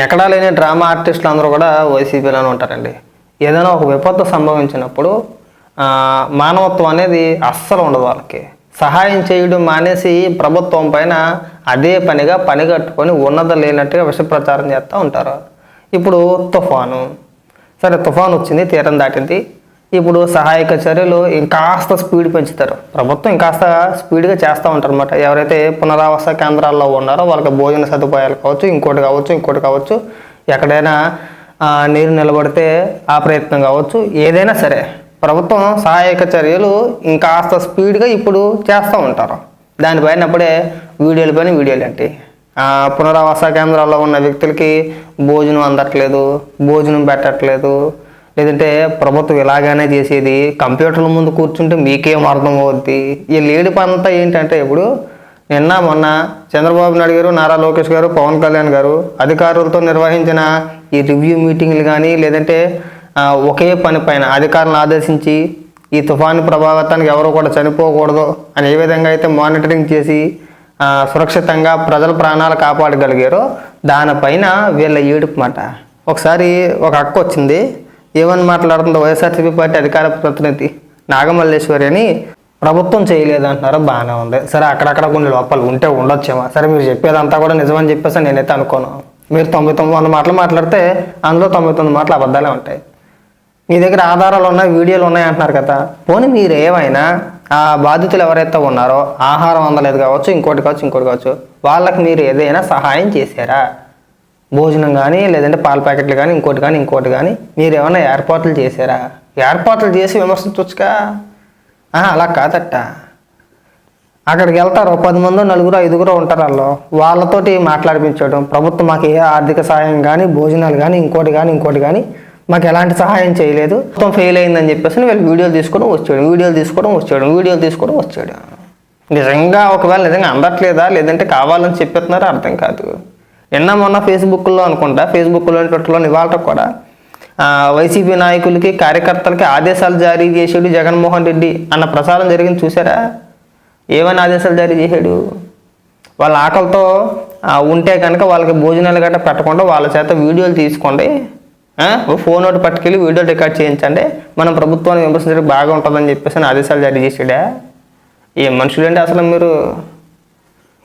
ఎక్కడా లేని డ్రామా ఆర్టిస్టులు అందరూ కూడా వైసీపీలోనే ఉంటారండి. ఏదైనా ఒక విపత్తు సంభవించినప్పుడు మానవత్వం అనేది అస్సలు ఉండదు వాళ్ళకి. సహాయం చేయడం మానేసి ప్రభుత్వం పైన అదే పనిగా పని కట్టుకొని ఉన్నత లేనట్టుగా విషప్రచారం చేస్తూ ఉంటారు. ఇప్పుడు తుఫాను. సరే తుఫాను వచ్చింది తీరం దాటింది. ఇప్పుడు సహాయక చర్యలు ఇంకాస్త స్పీడ్ పెంచుతారు. ప్రభుత్వం ఇంకాస్త స్పీడ్గా చేస్తూ ఉంటారు అనమాట ఎవరైతే పునరావాస కేంద్రాల్లో ఉన్నారో వాళ్ళకి భోజన సదుపాయాలు కావచ్చు ఇంకోటి కావచ్చు ఇంకోటి కావచ్చు ఎక్కడైనా నీరు నిలబడితే ఆ ప్రయత్నం కావచ్చు ఏదైనా సరే. ప్రభుత్వం సహాయక చర్యలు ఇంకాస్త స్పీడ్గా ఇప్పుడు చేస్తూ ఉంటారు. దానిపైన అప్పుడే వీడియోలు పైన వీడియోలు ఏంటి? పునరావాస కేంద్రాల్లో ఉన్న వ్యక్తులకి భోజనం అందట్లేదు భోజనం పెట్టట్లేదు లేదంటే ప్రభుత్వం ఇలాగానే చేసేది కంప్యూటర్ల ముందు కూర్చుంటే మీకేం అర్థం అవుద్ది? ఈ లేడిపి అంతా ఏంటంటే ఇప్పుడు నిన్న మొన్న చంద్రబాబు నాయుడు గారు నారా లోకేష్ గారు పవన్ కళ్యాణ్ గారు అధికారులతో నిర్వహించిన ఈ రివ్యూ మీటింగ్లు కానీ లేదంటే ఒకే పని పైన అధికారులను ఆదేశించి ఈ తుఫాను ప్రభావితానికి ఎవరు కూడా చనిపోకూడదు అని ఏ విధంగా అయితే మానిటరింగ్ చేసి సురక్షితంగా ప్రజల ప్రాణాలు కాపాడగలిగారో దానిపైన వీళ్ళ ఏడుపు మాట. ఒకసారి ఒక అక్క వచ్చింది. ఏమని మాట్లాడుతుందో వైఎస్ఆర్సీపీ పార్టీ అధికార ప్రతినిధి నాగమల్లేశ్వరి అని ప్రభుత్వం చేయలేదు అంటున్నారు బాగానే ఉంది. సరే అక్కడక్కడ కొన్ని లోపాలు ఉంటే ఉండొచ్చేమో. సరే మీరు చెప్పేదంతా కూడా నిజమని చెప్పేసి నేనైతే అనుకోను. మీరు తొంభై తొమ్మిది వంద మాటలు మాట్లాడితే అందులో తొంభై తొమ్మిది మాటలు అబద్ధాలే ఉంటాయి. మీ దగ్గర ఆధారాలు ఉన్నాయి వీడియోలు ఉన్నాయి అంటున్నారు కదా. పోనీ మీరు ఏమైనా ఆ బాధితులు ఎవరైతే ఉన్నారో ఆహారం అందలేదు కావచ్చు ఇంకోటి కావచ్చు ఇంకోటి కావచ్చు వాళ్ళకి మీరు ఏదైనా సహాయం చేశారా? భోజనం కానీ లేదంటే పాల ప్యాకెట్లు కానీ ఇంకోటి కానీ ఇంకోటి కానీ మీరు ఏమైనా ఏర్పాట్లు చేశారా? ఏర్పాట్లు చేసి విమర్శించవచ్చుగా అలా కాదట్ట. అక్కడికి వెళ్తారు పది మంది నలుగురు ఐదుగురు ఉంటారు వాళ్ళు. వాళ్ళతోటి మాట్లాడిపించడం ప్రభుత్వం మాకు ఏ ఆర్థిక సహాయం కానీ భోజనాలు కానీ ఇంకోటి కానీ ఇంకోటి కానీ మాకు ఎలాంటి సహాయం చేయలేదు. మొత్తం ఫెయిల్ అయిందని చెప్పేసి వీళ్ళు వీడియోలు తీసుకోవడం వచ్చాడు వీడియోలు తీసుకోవడం వచ్చాడు వీడియోలు తీసుకోవడం వచ్చాడు నిజంగా ఒకవేళ నిజంగా అందట్లేదా? లేదంటే కావాలని చెప్పేస్తున్నారో? అర్థం కాదు. నిన్న మొన్న ఫేస్బుక్లో అనుకుంటా ఫేస్బుక్లో ట్విట్టర్లో ఇవాళ కూడా. వైసీపీ నాయకులకి కార్యకర్తలకి ఆదేశాలు జారీ చేసాడు జగన్మోహన్ రెడ్డి అన్న ప్రసారం జరిగింది చూసారా? ఏమైనా ఆదేశాలు జారీ చేశాడు వాళ్ళ ఆకలితో ఉంటే కనుక వాళ్ళకి భోజనాలు గట్రా పెట్టకుండా వాళ్ళ చేత వీడియోలు తీసుకోండి. ఫోన్ ఒకటి పట్టుకెళ్ళి వీడియో రికార్డ్ చేయించండి. మనం ప్రభుత్వాన్ని విమర్శించడానికి బాగా ఉంటుందని చెప్పేసి అని ఆదేశాలు జారీ చేసాడా? ఏ మనుషులండి అసలు మీరు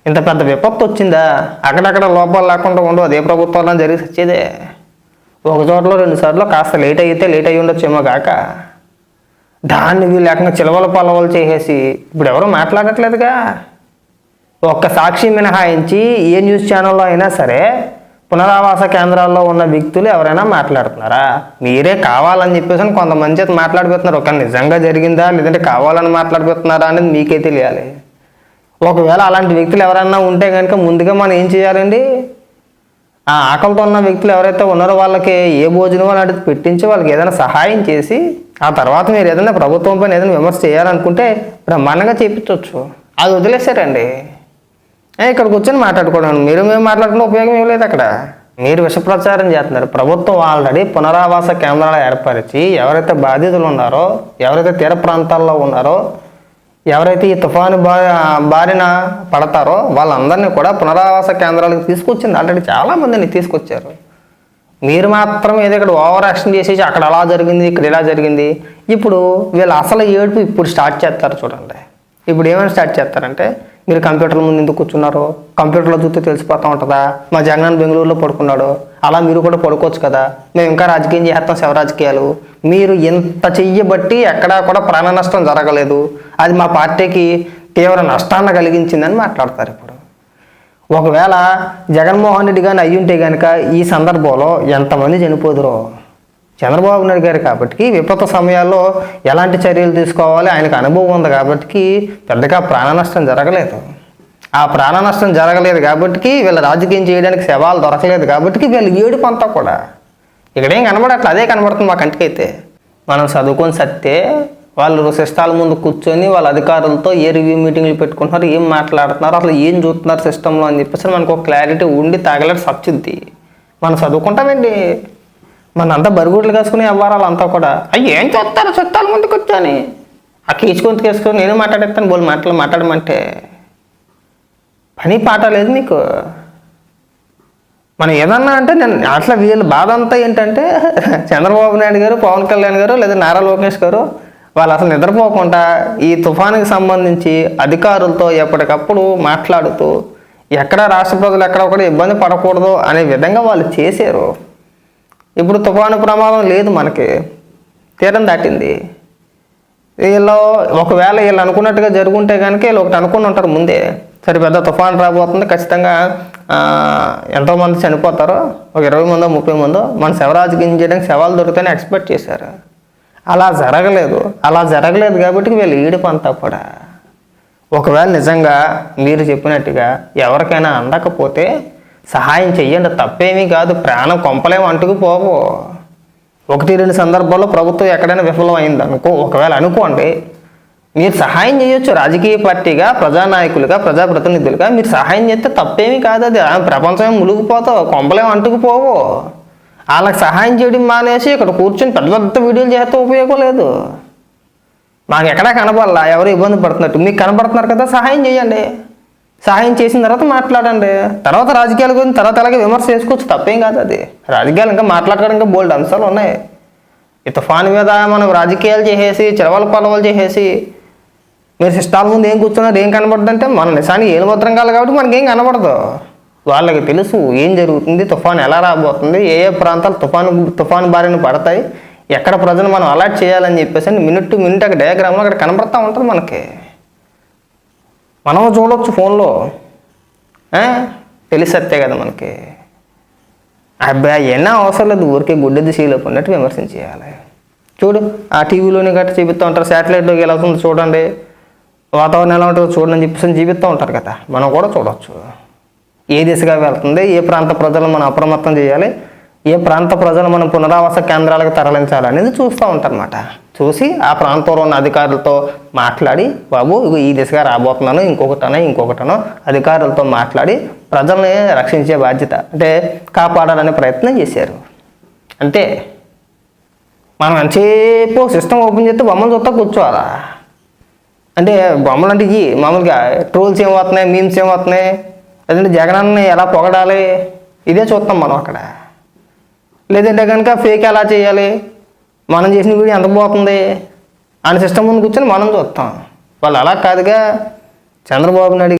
ఇంత పెద్ద విపత్తు వచ్చిందా? అక్కడక్కడ లోపాలు లేకుండా ఉండవు అదే ప్రభుత్వంలో జరిగి వచ్చేదే. ఒక చోటలో రెండు సార్లు కాస్త లేట్ అయితే లేట్ అయ్యి ఉండొచ్చేమో కాక దాన్ని లేకుండా ఏకంగా చిలవల పొలవలు చేసేసి ఇప్పుడు ఎవరు మాట్లాడట్లేదుగా. ఒక్క సాక్షి మినహాయించి ఏ న్యూస్ ఛానల్లో అయినా సరే పునరావాస కేంద్రాల్లో ఉన్న వ్యక్తులు ఎవరైనా మాట్లాడుతున్నారా? మీరే కావాలని చెప్పేసి కొంతమంది చేత మాట్లాడిపోతున్నారు. ఒక నిజంగా జరిగిందా? లేదంటే కావాలని మాట్లాడిపోతున్నారా అనేది మీకే తెలియాలి. ఒకవేళ అలాంటి వ్యక్తులు ఎవరైనా ఉంటే కనుక ముందుగా మనం ఏం చేయాలండి? ఆ ఆకలితో ఉన్న వ్యక్తులు ఎవరైతే ఉన్నారో వాళ్ళకి ఏ భోజనం అలాంటిది పెట్టించి వాళ్ళకి ఏదైనా సహాయం చేసి ఆ తర్వాత మీరు ఏదైనా ప్రభుత్వం పైన ఏదైనా విమర్శ చేయాలనుకుంటే బ్రహ్మాండంగా చేపించవచ్చు. అది వదిలేశారండి ఇక్కడ కూర్చొని మాట్లాడుకోవడం మీరు మేము మాట్లాడుకున్న ఉపయోగం ఏం లేదు అక్కడ. మీరు విష ప్రచారం చేస్తున్నారు. ప్రభుత్వం ఆల్రెడీ పునరావాస కేంద్రాలు ఏర్పరిచి ఎవరైతే బాధితులు ఉన్నారో ఎవరైతే తీర ప్రాంతాల్లో ఉన్నారో ఎవరైతే ఈ తుఫాను బా బారిన పడతారో వాళ్ళందరినీ కూడా పునరావాస కేంద్రాలకు తీసుకొచ్చింది. ఆల్రెడీ చాలా మందిని తీసుకొచ్చారు. మీరు మాత్రం ఏదో ఇక్కడ ఓవర్ యాక్షన్ చేసేసి అక్కడ అలా జరిగింది ఇక్కడ ఇలా జరిగింది. ఇప్పుడు వీళ్ళు అసలు ఏడుపు ఇప్పుడు స్టార్ట్ చేస్తారు చూడండి. ఇప్పుడు ఏమైనా స్టార్ట్ చేస్తారంటే మీరు కంప్యూటర్ ముందు ఎందుకు కూర్చున్నారు? కంప్యూటర్లో చూస్తే తెలిసిపోతూ ఉంటుందా? మా జగన్ బెంగళూరులో పడుకున్నాడు. అలా మీరు కూడా పడుకోవచ్చు కదా. మేము ఇంకా రాజకీయం చేస్తాం శవ రాజకీయాలు. మీరు ఇంత చెయ్యబట్టి ఎక్కడా కూడా ప్రాణ నష్టం జరగలేదు. అది మా పార్టీకి తీవ్ర నష్టాన్ని కలిగించిందని మాట్లాడతారు ఇప్పుడు. ఒకవేళ జగన్మోహన్ రెడ్డి కానీ అయ్యుంటే కనుక ఈ సందర్భంలో ఎంతమంది చనిపోదురో. చంద్రబాబు నాయుడు గారు కాబట్టి విపత్తు సమయాల్లో ఎలాంటి చర్యలు తీసుకోవాలి? ఆయనకు అనుభవం ఉంది కాబట్టి పెద్దగా ప్రాణ నష్టం జరగలేదు. ఆ ప్రాణ నష్టం జరగలేదు కాబట్టి వీళ్ళ రాజకీయం చేయడానికి శవాలు దొరకలేదు కాబట్టి వీళ్ళ ఏడుపు అంతా కూడా. ఇక్కడేం కనబడట్లేదు అదే కనబడుతుంది మా కంటికైతే. మనం చదువుకొని సత్తే వాళ్ళు సిస్టాల ముందు కూర్చొని వాళ్ళ అధికారులతో ఏ రివ్యూ మీటింగ్లు పెట్టుకుంటున్నారు ఏం మాట్లాడుతున్నారు అసలు ఏం చూస్తున్నారు సిస్టంలో అని చెప్పేసి మనకు ఒక క్లారిటీ ఉండి తాగలేడు సచ్చుద్ది. మనం చదువుకుంటామండి. మన అంతా బరుగుడ్లు కాసుకునే వ్యవహారాలు అంతా కూడా. అయ్యి ఏం చేస్తారు చుట్టాల ముందు కూర్చొని? ఆ కీచుకొని తీసుకొని నేను మాట్లాడేస్తాను బోల్ మాటలు మాట్లాడమంటే. పని పాట లేదు మీకు మనం ఏదన్నా అంటే నేను అట్లా వీళ్ళ బాధ అంతా ఏంటంటే చంద్రబాబు నాయుడు గారు పవన్ కళ్యాణ్ గారు లేదా నారా లోకేష్ గారు వాళ్ళు అసలు నిద్రపోకుండా ఈ తుఫానుకి సంబంధించి అధికారులతో ఎప్పటికప్పుడు మాట్లాడుతూ ఎక్కడ రాష్ట్ర ప్రజలు ఎక్కడ ఒకటి ఇబ్బంది పడకూడదు అనే విధంగా వాళ్ళు చేశారు. ఇప్పుడు తుఫాను ప్రమాదం లేదు మనకి. తీరం దాటింది. వీళ్ళు ఒకవేళ వీళ్ళు అనుకున్నట్టుగా జరుగుంటే కనుక వీళ్ళు ఒకటి అనుకుని ఉంటారు ముందే. సరే పెద్ద తుఫాన్ రాబోతుంది. ఖచ్చితంగా ఎంతోమంది చనిపోతారో. ఒక ఇరవై మందో ముప్పై మందో. మన శవరాజకీయం చేయడానికి శవాలు దొరుకుతాయని ఎక్స్పెక్ట్ చేశారు. అలా జరగలేదు. అలా జరగలేదు కాబట్టి వీళ్ళు ఈడిపంతా కూడా. ఒకవేళ నిజంగా మీరు చెప్పినట్టుగా ఎవరికైనా అందకపోతే సహాయం చెయ్యండి. తప్పేమీ కాదు. ప్రాణం కొంపలేం అంటుకుపోవు ఒకటి రెండు సందర్భాల్లో ప్రభుత్వం ఎక్కడైనా విఫలం అయింది అనుకో ఒకవేళ అనుకోండి మీరు సహాయం చేయొచ్చు రాజకీయ పార్టీగా ప్రజానాయకులుగా ప్రజాప్రతినిధులుగా. మీరు సహాయం చేస్తే తప్పేమీ కాదు అది. ఆ ప్రపంచం మునిగిపోతావు కొంపలేం అంటుకుపోవు. వాళ్ళకి సహాయం చేయడం మానేసి ఇక్కడ కూర్చొని పెద్ద పెద్ద వీడియోలు చేస్తే ఉపయోగం లేదు. మాకు ఎక్కడా కనపడాల ఎవరు ఇబ్బంది పడుతున్నట్టు. మీకు కనపడుతున్నారు కదా సహాయం చేయండి. సహాయం చేసిన తర్వాత మాట్లాడండి. తర్వాత రాజకీయాల గురించి తర్వాత అలాగే విమర్శ చేసుకోవచ్చు తప్పేం కాదు అది. రాజకీయాలు ఇంకా మాట్లాడడానికి బోల్డ్ అంశాలు ఉన్నాయి. ఈ తుఫాను మీద మనం రాజకీయాలు చేసేసి చిరవల పొలవలు చేసేసి మీరు సిస్టాల ముందు ఏం కూర్చున్నారు ఏం కనబడదు అంటే మన నిజానికి ఏలు భద్రం కాదు కాబట్టి మనకేం కనబడదు. వాళ్ళకి తెలుసు ఏం జరుగుతుంది తుఫాను ఎలా రాబోతుంది ఏ ఏ ప్రాంతాలు తుఫాను తుఫాను బారిన పడతాయి ఎక్కడ ప్రజలు మనం అలర్ట్ చేయాలని చెప్పేసి అంటే మినిట్ టు మినిట్ అక్కడ డయాగ్రామ్లో అక్కడ కనబడతా ఉంటుంది మనకి. మనం చూడవచ్చు ఫోన్లో తెలిసత్తే కదా మనకి. అబ్బాయి ఎన్నో అవసరం లేదు ఊరికే గుడ్డది సీలో ఉన్నట్టు విమర్శించేయాలి. చూడు ఆ టీవీలోని గట్రా చూపిస్తూ ఉంటారు శాటిలైట్లోకి ఎలా అవుతుందో చూడండి. వాతావరణం ఎలా ఉంటుందో చూడని చెప్పేసి జీవిస్తూ ఉంటారు కదా. మనం కూడా చూడవచ్చు ఏ దిశగా వెళ్తుంది ఏ ప్రాంత ప్రజలు మనం అప్రమత్తం చేయాలి ఏ ప్రాంత ప్రజలు మనం పునరావాస కేంద్రాలకు తరలించాలి అనేది చూస్తూ ఉంటారన్నమాట. చూసి ఆ ప్రాంతంలో ఉన్న అధికారులతో మాట్లాడి బాబు ఈ దిశగా రాబోతున్నాను ఇంకొకటనో ఇంకొకటనో అధికారులతో మాట్లాడి ప్రజల్ని రక్షించే బాధ్యత అంటే కాపాడాలనే ప్రయత్నం చేశారు. అంతే. మనం ఎంతసేపు సిస్టమ్ ఓపెన్ చేస్తే బొమ్మలు చూస్తా కూర్చోవాలా? అంటే బొమ్మలు అంటే ఇవి మామూలుగా ట్రోల్స్ ఏం వస్తున్నాయి మీమ్స్ ఏం వస్తున్నాయి? లేదంటే జగనాన్ని ఎలా పొగడాలి? ఇదే చూస్తాం మనం అక్కడ. లేదంటే కనుక ఫేక్ ఎలా చేయాలి? మనం చేసిన వీడియో ఎంత పోతుంది అని సిస్టమ్ ముందు కూర్చొని మనం చూస్తాం వాళ్ళు అలా కాదుగా. చంద్రబాబు నాయుడు